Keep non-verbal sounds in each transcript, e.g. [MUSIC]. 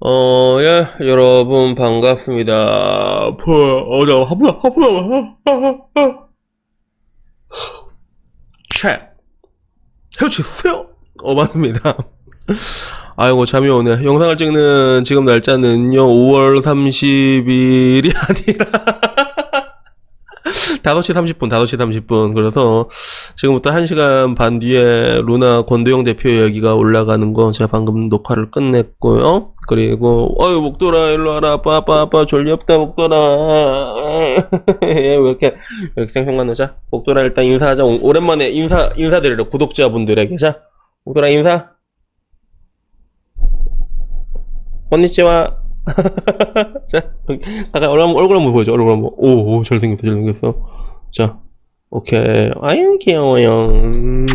어, 예, 여러분, 반갑습니다. 푸, 어, 나, 하프나, 하프나, 하하하. 책. 해주세요. 어, 맞습니다. 아이고, 잠이 오네. 영상을 찍는 지금 날짜는요, 5월 30일이 아니라, 5시 30분, 5시 30분. 그래서 지금부터 1시간 반 뒤에 루나 권도영 대표 이야기가 올라가는 거 제가 방금 녹화를 끝냈고요. 그리고 어유 목돌아 일로 와라. 아빠 아빠 아빠 졸리 없다 목돌아 [LAUGHS] 왜 이렇게 왜 이렇게 생각만 나자? 목돌아 일단 인사하자. 오- 오랜만에 인사 인사드리려 구독자분들에게. 자 목돌아 인사. 건니치와. [LAUGHS] 자 아까 얼굴 얼굴 한번 보여줘. 얼굴 한번. 오오 잘생겼어 잘생겼어. 자 오케이. 아유 귀여워요 음,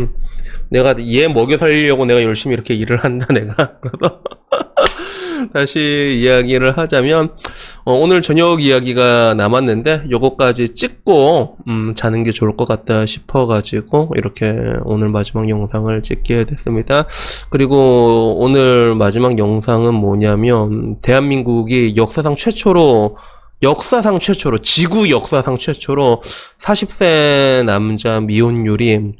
내가 얘 먹여 살리려고 내가 열심히 이렇게 일을 한다 내가. 그래서 [LAUGHS] 다시 이야기를 하자면 어, 오늘 저녁 이야기가 남았는데 요거까지 찍고 음, 자는 게 좋을 것 같다 싶어가지고 이렇게 오늘 마지막 영상을 찍게 됐습니다. 그리고 오늘 마지막 영상은 뭐냐면 대한민국이 역사상 최초로 역사상 최초로 지구 역사상 최초로 40세 남자 미혼율이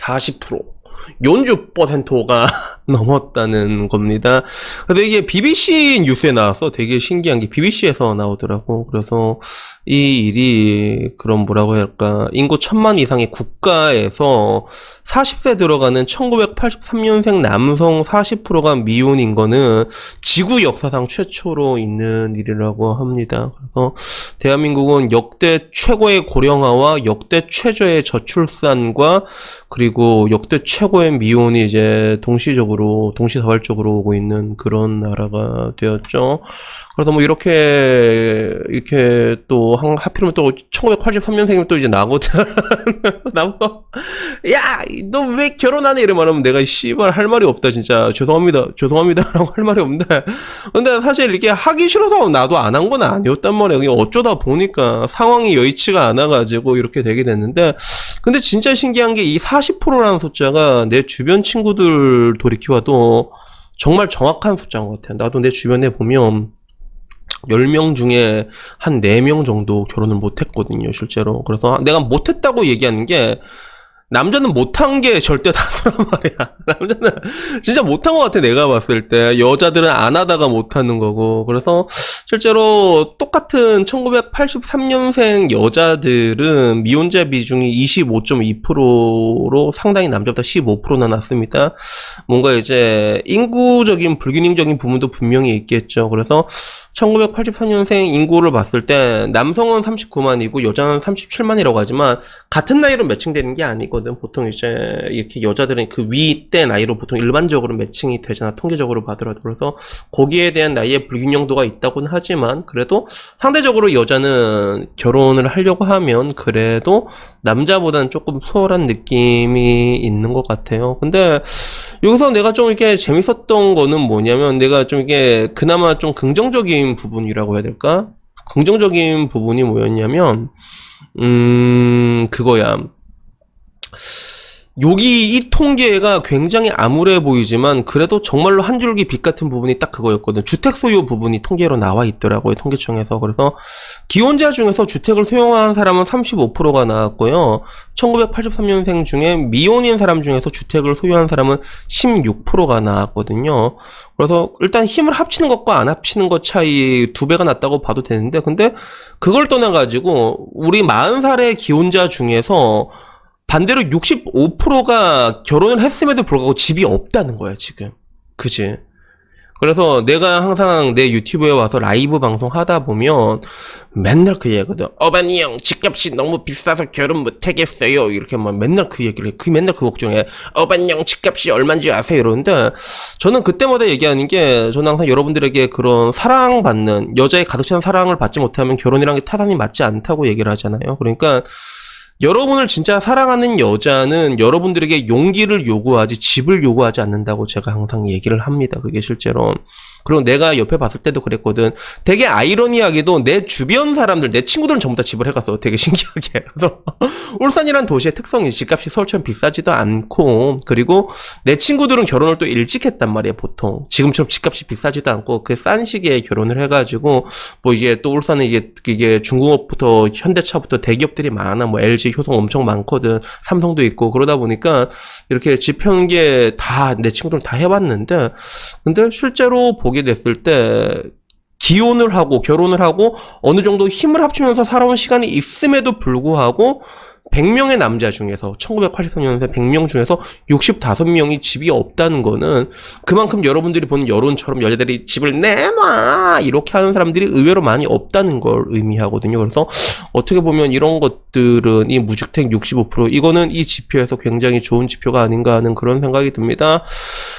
40% 연주 퍼센트가 [LAUGHS] 넘었다는 겁니다. 근데 이게 BBC 뉴스에 나와서 되게 신기한 게 BBC에서 나오더라고. 그래서 이 일이 그런 뭐라고 해야 할까. 인구 천만 이상의 국가에서 40세 들어가는 1983년생 남성 40%가 미혼인 거는 지구 역사상 최초로 있는 일이라고 합니다. 그래서 대한민국은 역대 최고의 고령화와 역대 최저의 저출산과 그리고 역대 최고의 미혼이 이제 동시적으로 동시다발적으로 오고 있는 그런 나라가 되었죠. 그래서 뭐 이렇게 이렇게 또 한, 하필이면 또 1983년생이면 또 이제 나거든. [LAUGHS] 나고 야, 너 왜 결혼 안 해? 이래 말하면 내가 씨발 할 말이 없다 진짜. 죄송합니다. 죄송합니다라고 할 말이 없는데. 근데 사실 이게 하기 싫어서 나도 안 한 건 아니었단. 그냥 어쩌다 보니까 상황이 여의치가 않아가지고 이렇게 되게 됐는데. 근데 진짜 신기한 게 이 40%라는 숫자가 내 주변 친구들 돌이켜봐도 정말 정확한 숫자인 것 같아요. 나도 내 주변에 보면 10명 중에 한 4명 정도 결혼을 못 했거든요, 실제로. 그래서 내가 못 했다고 얘기하는 게 남자는 못한 게 절대 다수란 [LAUGHS] 말이야. 남자는 진짜 못한 것 같아, 내가 봤을 때. 여자들은 안 하다가 못하는 거고. 그래서 실제로 똑같은 1983년생 여자들은 미혼자 비중이 25.2%로 상당히 남자보다 15%나 낮습니다. 뭔가 이제 인구적인 불균형적인 부분도 분명히 있겠죠. 그래서 1984년생 인구를 봤을 때 남성은 39만이고 여자는 37만이라고 하지만 같은 나이로 매칭되는 게 아니 거든. 보통 이제 이렇게 여자들은 그 위 때 나이로 보통 일반적으로 매칭이 되잖아. 통계적으로 봐더라도. 그래서 거기에 대한 나이의 불균형도가 있다고는 하지만 그래도 상대적으로 여자는 결혼을 하려고 하면 그래도 남자보다는 조금 수월한 느낌이 있는 것 같아요. 근데 여기서 내가 좀 이렇게 재밌었던 거는 뭐냐면 내가 좀 이게 그나마 좀 긍정적인 부분이라고 해야 될까? 긍정적인 부분이 뭐였냐면 음 그거야. 여기 이 통계가 굉장히 암울해 보이지만 그래도 정말로 한 줄기 빛 같은 부분이 딱 그거였거든. 주택 소유 부분이 통계로 나와 있더라고요. 통계청에서. 그래서 기혼자 중에서 주택을 소유한 사람은 35%가 나왔고요. 1983년생 중에 미혼인 사람 중에서 주택을 소유한 사람은 16%가 나왔거든요. 그래서 일단 힘을 합치는 것과 안 합치는 것 차이 두 배가 났다고 봐도 되는데 근데 그걸 떠나 가지고 우리 40살의 기혼자 중에서 반대로 65%가 결혼을 했음에도 불구하고 집이 없다는 거야, 지금. 그지? 그래서 내가 항상 내 유튜브에 와서 라이브 방송 하다 보면 맨날 그 얘기거든. 어반이 형, 집값이 너무 비싸서 결혼 못 하겠어요. 이렇게 막 맨날 그 얘기를 해. 그 맨날 그 걱정해. 어반이 형, 집값이 얼마인지 아세요? 이러는데 저는 그때마다 얘기하는 게 저는 항상 여러분들에게 그런 사랑받는 여자의 가득 찬 사랑을 받지 못하면 결혼이란 게 타단이 맞지 않다고 얘기를 하잖아요. 그러니까 여러분을 진짜 사랑하는 여자는 여러분들에게 용기를 요구하지 집을 요구하지 않는다고 제가 항상 얘기를 합니다. 그게 실제로. 그리고 내가 옆에 봤을 때도 그랬거든. 되게 아이러니하게도 내 주변 사람들, 내 친구들은 전부 다 집을 해갔어. 되게 [LAUGHS] 신기하게. 그래서 [LAUGHS] 울산이란 도시의 특성이 집값이 서울처럼 비싸지도 않고, 그리고 내 친구들은 결혼을 또 일찍 했단 말이야, 보통. 지금처럼 집값이 비싸지도 않고, 그 싼 시기에 결혼을 해가지고, 뭐 이게 또 울산은 이게, 이게 중공업부터 현대차부터 대기업들이 많아. 뭐 LG, 효성 엄청 많거든. 삼성도 있고, 그러다 보니까 이렇게 집게다내 친구들은 다 해봤는데, 근데 실제로 보게 됐을 때, 기혼을 하고 결혼을 하고 어느 정도 힘을 합치면서 살아온 시간이 있음에도 불구하고 100명의 남자 중에서 1983년생 100명 중에서 65명이 집이 없다는 거는 그만큼 여러분들이 보는 여론처럼 여자들이 집을 내놔 이렇게 하는 사람들이 의외로 많이 없다는 걸 의미하거든요. 그래서 어떻게 보면 이런 것들은 이 무주택 65% 이거는 이 지표에서 굉장히 좋은 지표가 아닌가 하는 그런 생각이 듭니다.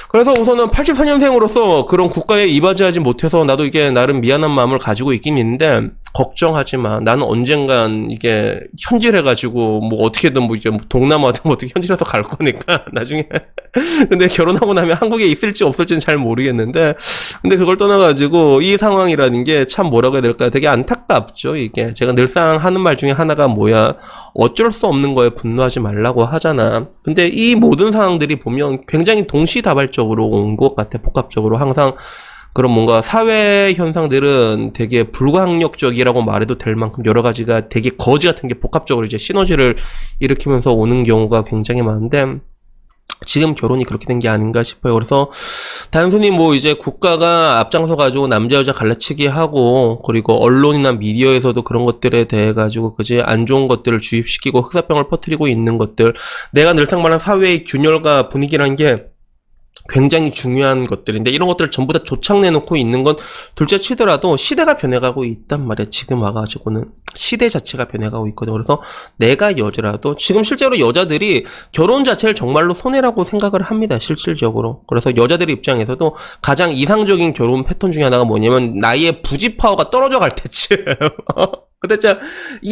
그래서 우선은 84년생으로서 그런 국가에 이바지하지 못해서 나도 이게 나름 미안한 마음을 가지고 있긴 있는데 걱정하지 마. 나는 언젠간 이게 현질해가지고 뭐 어떻게든 뭐 이제 뭐 동남아든 뭐 어떻게 현질해서 갈 거니까 [LAUGHS] 나중에. 근데 결혼하고 나면 한국에 있을지 없을지는 잘 모르겠는데 근데 그걸 떠나가지고 이 상황이라는 게 참 뭐라고 해야 될까 되게 안타깝죠 이게. 제가 늘상 하는 말 중에 하나가 뭐야? 어쩔 수 없는 거에 분노하지 말라고 하잖아. 근데 이 모든 상황들이 보면 굉장히 동시다발적으로 온 것 같아 복합적으로. 항상 그런 뭔가 사회 현상들은 되게 불가항력적이라고 말해도 될 만큼 여러 가지가 되게 거지 같은 게 복합적으로 이제 시너지를 일으키면서 오는 경우가 굉장히 많은데 지금 결혼이 그렇게 된 게 아닌가 싶어요. 그래서 단순히 뭐 이제 국가가 앞장서 가지고 남자 여자 갈라치기 하고 그리고 언론이나 미디어에서도 그런 것들에 대해 가지고 그지 안 좋은 것들을 주입시키고 흑사병을 퍼뜨리고 있는 것들 내가 늘상 말한 사회의 균열과 분위기라는 게 굉장히 중요한 것들인데 이런 것들을 전부 다 조창내놓고 있는 건 둘째 치더라도 시대가 변해가고 있단 말이야 지금 와가지고는 시대 자체가 변해가고 있거든 그래서 내가 여자라도 지금 실제로 여자들이 결혼 자체를 정말로 손해라고 생각을 합니다. 실질적으로. 그래서 여자들의 입장에서도 가장 이상적인 결혼 패턴 중에 하나가 뭐냐면 나의 부지 파워가 떨어져 갈 [LAUGHS] 때쯤 근데 진짜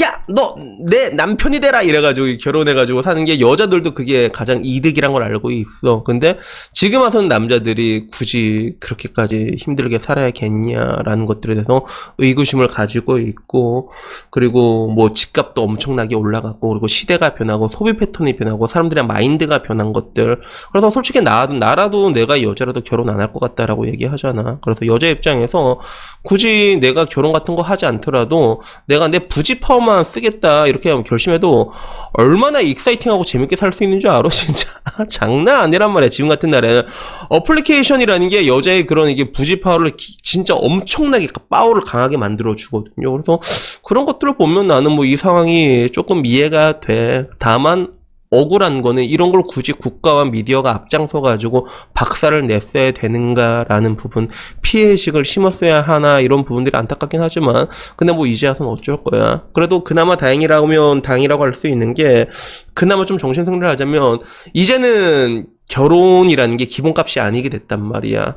야 너 내 남편이 되라. 이래가지고 결혼해가지고 사는 게 여자들도 그게 가장 이득이란 걸 알고 있어. 근데 지금 와서는 남자들이 굳이 그렇게까지 힘들게 살아야겠냐라는 것들에 대해서 의구심을 가지고 있고 그리고 뭐 집값도 엄청나게 올라갔고 그리고 시대가 변하고 소비 패턴이 변하고 사람들의 마인드가 변한 것들. 그래서 솔직히 나, 나라도 내가 여자라도 결혼 안 할 것 같다라고 얘기하잖아. 그래서 여자 입장에서 굳이 내가 결혼 같은 거 하지 않더라도 내가 내 부지 파워만 쓰겠다 이렇게 결심해도 얼마나 익사이팅하고 재밌게 살 수 있는 줄 알아 [LAUGHS] 진짜. 장난 아니란 말이야 지금 같은 날에는 어플리케이션이라는 게 여자의 그런 이게 부지 파워를 기- 진짜 엄청나게 파워를 강하게 만들어 주거든요. 그래서 그런 것들을 보면 나는 뭐 이 상황이 조금 이해가 돼. 다만 억울한 거는 이런 걸 굳이 국가와 미디어가 앞장서 가지고 박살을 냈어야 되는가라는 부분 피해의식을 심었어야 하나 이런 부분들이 안타깝긴 하지만 근데 뭐 이제 와서는 어쩔 거야 그래도 그나마 다행이라면 다행이라고 할 수 있는 게 그나마 좀 정신승리를 하자면 이제는 결혼이라는 게 기본값이 아니게 됐단 말이야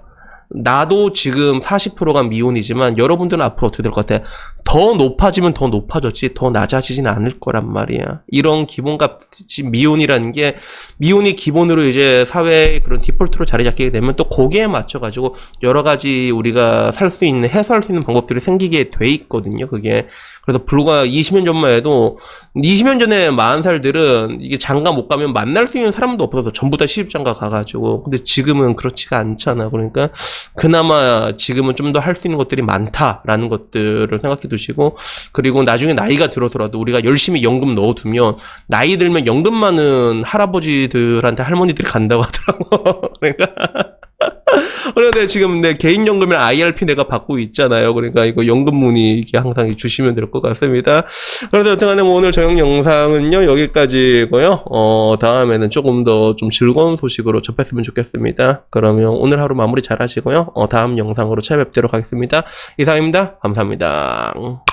나도 지금 40%가 미혼이지만 여러분들은 앞으로 어떻게 될 것 같아? 더 높아지면 더 높아졌지 더 낮아지진 않을 거란 말이야. 이런 기본값이 미혼이라는 게 미혼이 기본으로 이제 사회의 그런 디폴트로 자리 잡게 되면 또 거기에 맞춰 가지고 여러 가지 우리가 살 수 있는 해소할 수 있는 방법들이 생기게 돼 있거든요. 그게 그래서 불과 20년 전만 해도 20년 전에 40살들은 이게 장가 못 가면 만날 수 있는 사람도 없어서 전부 다 시집장가 가가지고 근데 지금은 그렇지가 않잖아. 그러니까 그나마 지금은 좀 더 할 수 있는 것들이 많다라는 것들을 생각해 두시고 그리고 나중에 나이가 들어서라도 우리가 열심히 연금 넣어두면 나이 들면 연금 많은 할아버지들한테 할머니들이 간다고 하더라고. [LAUGHS] 그러니까 [LAUGHS] 그런데 지금 내 개인연금을 IRP 내가 받고 있잖아요. 그러니까 이거 연금 문의 이게 항상 주시면 될 것 같습니다. 그래서 여튼간에 뭐 오늘 저녁 영상은요 여기까지고요. 어 다음에는 조금 더 좀 즐거운 소식으로 접했으면 좋겠습니다. 그러면 오늘 하루 마무리 잘 하시고요. 어 다음 영상으로 찾아뵙도록 하겠습니다. 이상입니다. 감사합니다.